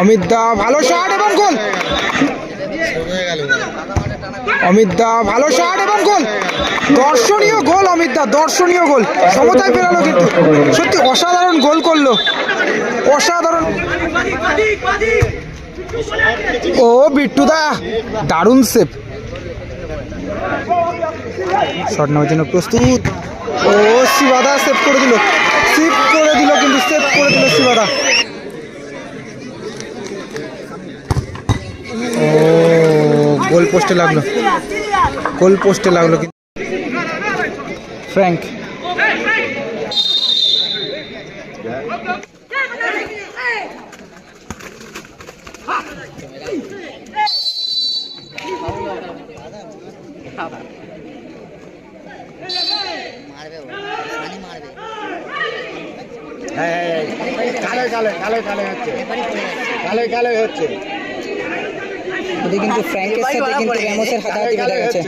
অমিত দা, ভালো শট এবং গোল অমিত দা, ভালো শট এবং গোল দর্শনীয় গোল অমিত দা, দর্শনীয় গোল সমতায় পেরালো কিন্তু। সত্যি, অসাধারণ গোল করল। অসাধারণ। ও, বিট্টু দা, দারুণ সেভ শট নেওয়ার জন্য প্রস্তুত। ও শিবাদা সেভ করে দিল। সেভ করে দিল, কিন্তু সেভ করে দিল শিবাদা ও গোল পোস্টে লাগল। গোল পোস্টে লাগল কিন্তু। ফ্র্যাঙ্ক মারবে ও সানি মারবে কালে কালে কালে কালে হচ্ছে। কালে কালে হচ্ছে। ওদের কিন্তু ফ্র্যাঙ্কের সাথে কিন্তু র্যামোসের হাতাহাতি গেছে।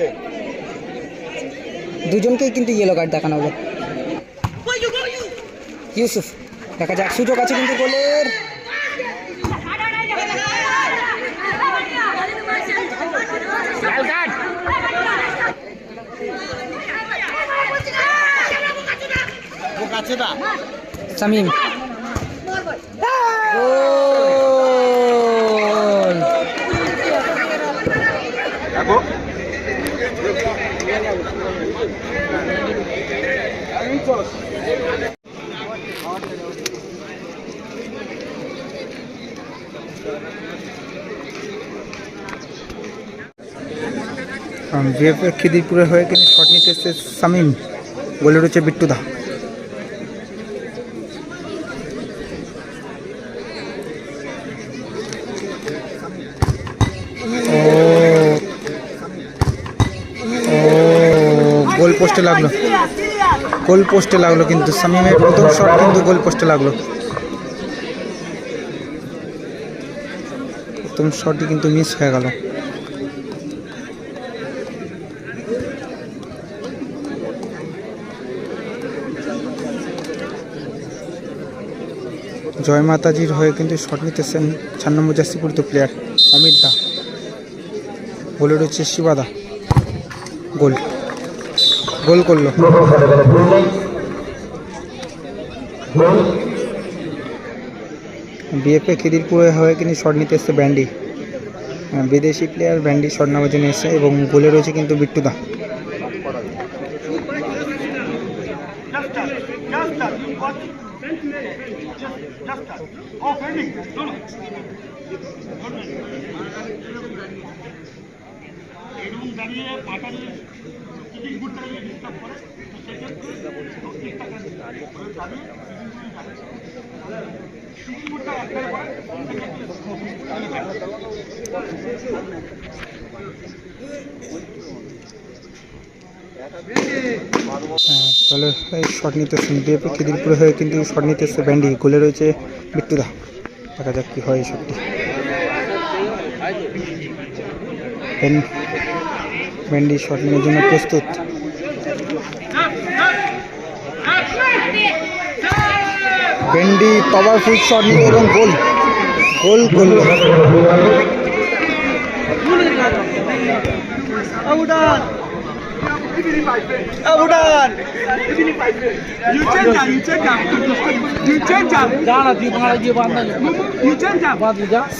দুজনকেই কিন্তু ইয়েলো কার্ড দেখানো হলো। ইউসুফ দেখা যাক সুযোগ আছে কিন্তু গোলের। সামিম গোল। বিএফএ খিদিরপুরে হয়ে কিন্তু শট নিতে এসছে সামিম। গোলে রয়েছে বিট্টুদা ও গোল পোস্টে লাগল। গোল পোস্টে লাগল কিন্তু সামিমের প্রথম শট কিন্তু গোল পোস্টে লাগল। প্রথম শটটি কিন্তু মিস হয়ে গেল। জয় মাতাজির হয়ে কিন্তু শট নিতেছেন চার নম্বর জার্সি পরিত প্লেয়ার অমিত দা। বলে রয়েছে শিবাদা। গোল। গোল করল বিএফএ খিদিরপুরে হয়ে কিন্তু শট নিতে এসছে ব্যান্ডি বিদেশি প্লেয়ার ব্যান্ডি শট নেওয়ার জন্য এসছে এবং গোলে রয়েছে কিন্তু বিট্টুদা হ্যাঁ, তাহলে এই শট নিতেছেন বিএপি খিদিরপুরে হয়ে কিন্তু শট নিতেছে ব্যান্ডি গোলে রয়েছে মৃত্যুদা দেখা যাক কি হয় এই শটটি ব্যান্ডি শট নেওয়ার জন্য প্রস্তুত। ব্যান্ডি পাওয়ারফুল শট নিল এবং গোল। গোল করল।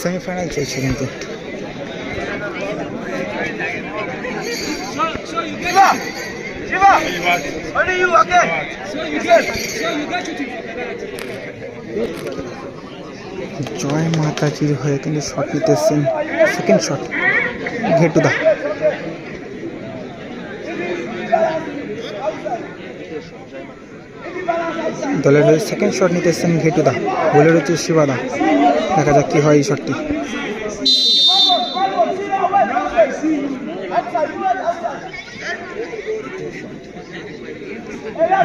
সেমিফাইনাল চলছে কিন্তু। জয় মাতাজির হয়ে কিন্তু শট নিতেছেন। সেকেন্ড শট ঘেটুদা দলের হয়ে সেকেন্ড শট নিতেছেন ঘেটুদা বলে রয়েছে শিবাদা দেখা যাক কি হয় এই শটটি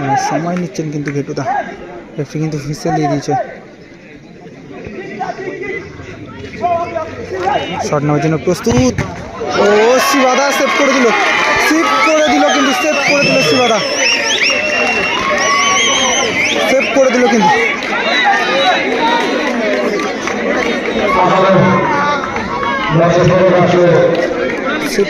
হ্যাঁ, সময় নিচ্ছেন কিন্তু ঘেটুদা। রেফি কিন্তু ফিসে দিয়ে দিয়েছে। শট নেওয়ার জন্য প্রস্তুত। ও শিবাদা সেভ করে দিল। সেভ করে দিল কিন্তু সেভ করে দিল শিবাদা সেভ করে দিল কিন্তু। সেভ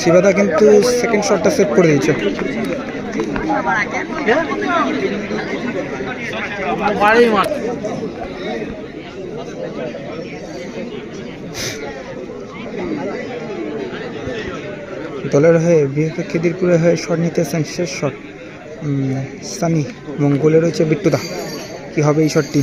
শিবাদা কিন্তু সেকেন্ড শটটা সেভ করে দিয়েছে। দলের হয়ে বিএফএ খিদিরপুরের হয়ে শট নিতেছেন শেষ শট সানি এবং গোলে রয়েছে বিট্টুদা। কি হবে এই শটটি?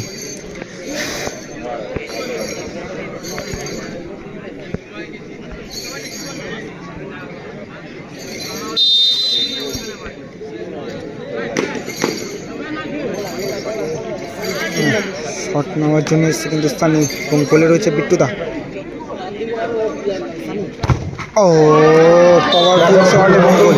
শট নেওয়ার জন্য এসছে কিন্তু সানি এবং গোলে রয়েছে বিট্টুদা। ও পাওয়ারফুল শট এবং গোল।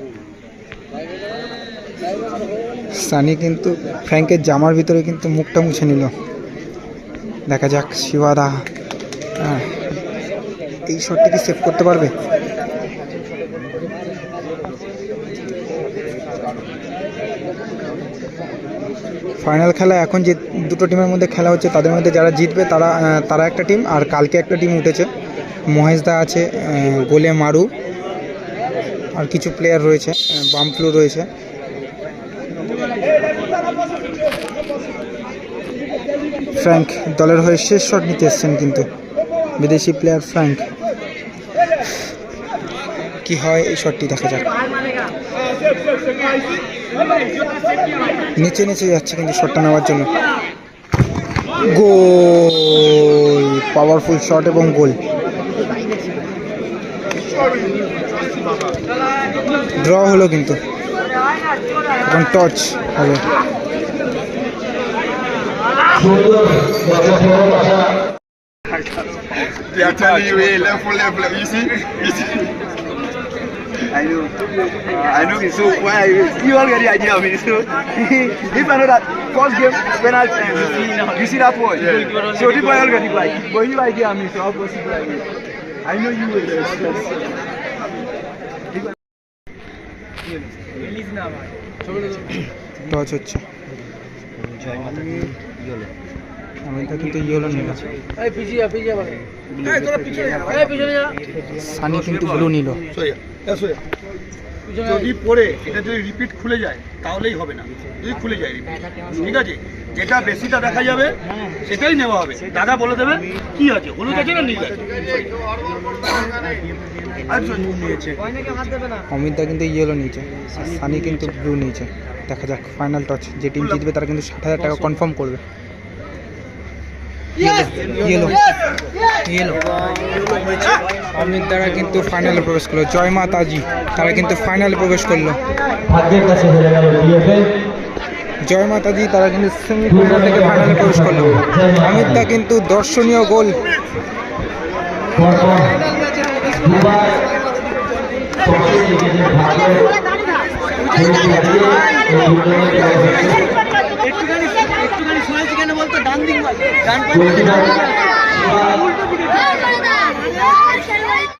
সানি কিন্তু ফ্র্যাঙ্কের জামার ভিতরে কিন্তু মুখটা মুছে নিল। দেখা যাক শিবাদা হ্যাঁ এই শটটি কি সেভ করতে পারবে? ফাইনাল খেলা এখন যে দুটো টিমের মধ্যে খেলা হচ্ছে, তাদের মধ্যে যারা জিতবে তারা তারা একটা টিম আর কালকে একটা টিম উঠেছে। মহেশদা আছে গোলে মারু। আর কিছু প্লেয়ার রয়েছে বামফ্লু রয়েছে। ফ্র্যাঙ্ক দলের হয়ে শেষ শট নিতে এসছেন কিন্তু। বিদেশি প্লেয়ার ফ্র্যাঙ্ক কি হয় এই শটটি দেখা যাক। নিচে নিচে যাচ্ছে কিন্তু শটটা নেওয়ার জন্য। গোল! পাওয়ারফুল শট এবং গোল। ড্র হলো কিন্তু এখন টচ হবে They are telling you, hey, left foot, left, left. You see? You see? I know. Uh, I know. So why you all get the idea of it? So if I know that first game penalty, you see, you see that one. So the boy all get it like, but you like it, I mean, so how possible like it? I know you will. Touch হচ্ছে আমি তো কিন্তু yellow নিল সানি কিন্তু blue নিল। যদি পড়ে এটা যদি রিপিট খুলে যায় তাহলেই হবে না। যদি খুলে যায় রিপিট ঠিক আছে? যেটা বেশিটা দেখা যাবে সেটাই নেওয়া হবে। দাদা বলে দেবে কি আছে? হলুদ আছে না নীল আছে? অমিতদা কিন্তু ইয়েলো নিয়েছে আর সানি কিন্তু ব্লু নিয়েছে। দেখা যাক ফাইনাল টচ যে টিম জিতবে তারা কিন্তু ষাট হাজার টাকা কনফার্ম করবে। ইয়েলো ইয়েলো অমিত দ্বারা কিন্তু ফাইনালে প্রবেশ করল। জয় মাতাজি তারা কিন্তু ফাইনালে প্রবেশ করল। জয় মাতাজি তারা কিন্তু সেমিফাইনাল থেকে ফাইনালে প্রবেশ করল। অমিত দা কিন্তু দর্শনীয় গোল। পরপর দুবার টসে জিতেছে ভাগ্যের খেলতে গিয়ে এই টুর্নামেন্টে একটুখানি একটুখানি শুনেছি কেন বলতো ডান দিক ডান